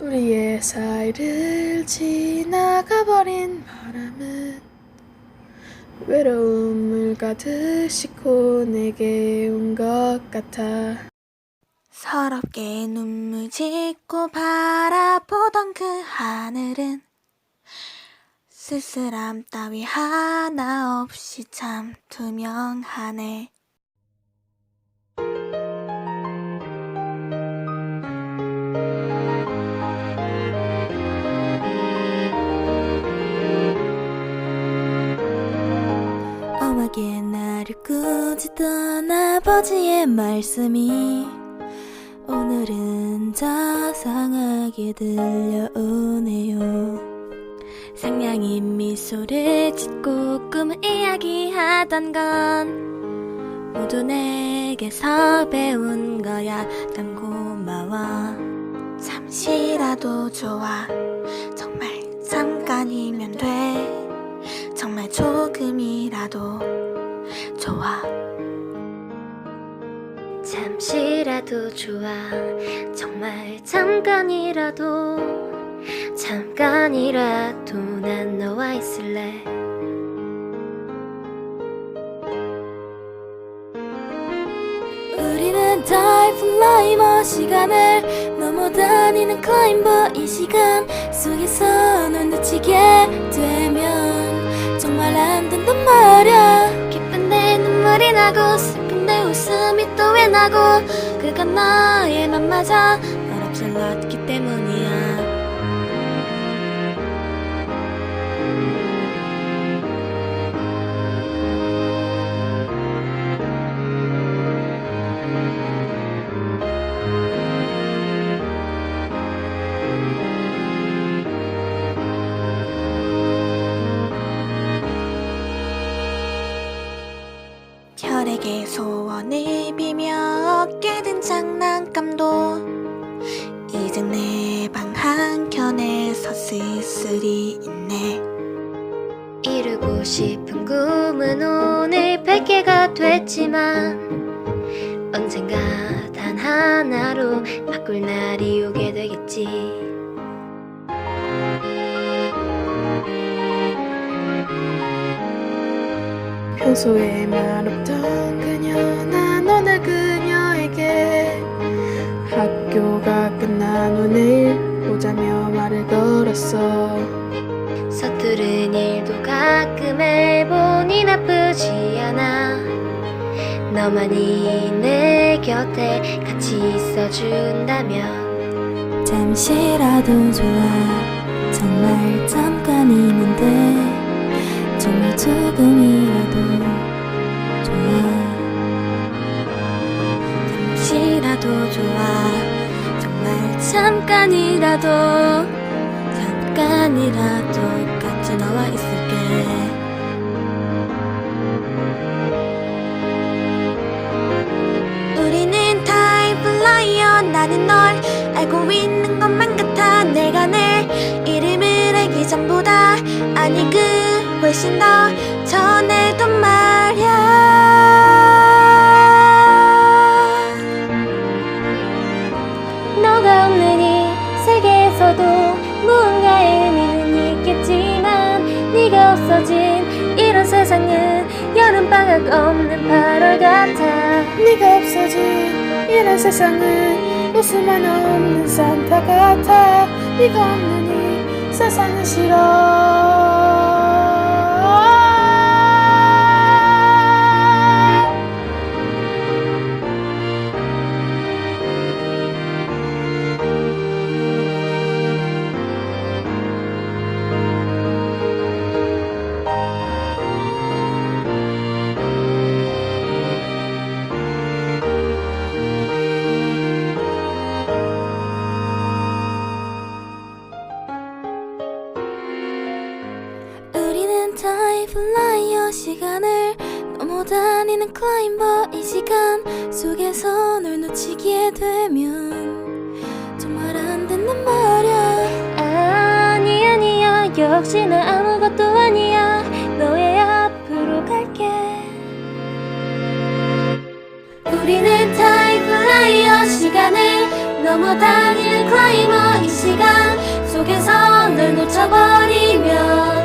우리의 사이를 지나가버린 바람은 외로움을 가득 싣고 내게 온 것 같아 서럽게 눈물 짓고 바라보던 그 하늘은 쓸쓸함 따위 하나 없이 참 투명하네. 꾸짖던 아버지의 말씀이 오늘은 자상하게 들려오네요. 상냥인 미소를 짓고 꿈을 이야기하던 건 모두 내게서 배운 거야. 참 고마워. 잠시라도 좋아. 정말 잠깐이면 돼. 정말 조금이라도 잠시라도 좋아. 정말 잠깐이라도 잠깐이라도 난 너와 있을래. 우리는 다이브 라이버 시간을 넘어다니는 클라이버 이 시간 속에서 널 놓치게 되면 정말 안 된단 말야. 기쁜데 눈물이 나고 웃음이 또 왜 나고 나의 맘 맞아 널 앞질렀기 때문이야 별에게 소원을 빌며 된 장난감도 이젠 내 방 한켠에서 쓸쓸히 있네. 이루고 싶은 꿈은 오늘 100개가 됐지만 언젠가 단 하나로 바꿀 날이 오게 되겠지 평소에 말없던 그녀 난 오늘 그녀에게 학교가 끝난 후 내일 보자며 말을 걸었어. 서투른 일도 가끔 해보니 나쁘지 않아. 너만이 내 곁에 같이 있어준다면. 잠시라도 좋아. 정말 잠깐이면 돼 정말 조금이라도 좋아. 잠시라도 좋아. 정말 잠깐이라도 잠깐이라도 같이 너와 있을게. 우리는 타이플라이어 나는 널 알고 있는 것만 같아. 내가 내 이름을 알기 전보다 아니 그 훨씬 더 전에던 말야. 너가 없는 이 세계에서도 무언가의 의미는 있겠지만 네가 없어진 이런 세상은 여름방학 없는 8월 같아. 네가 없어진 이런 세상은 웃음 하나 없는 산타 같아. 네가 없는 이 세상은 싫어 타이 플라이어 시간을 넘어다니는 클라이버 이 시간 속에서 널 놓치게 되면 정말 안 된단 말야. 아니 아니야. 역시 나 아무것도 아니야. 너의 앞으로 갈게. 우리는 타이 플라이어 시간을 넘어다니는 클라이버 이 시간 속에서 널 놓쳐버리면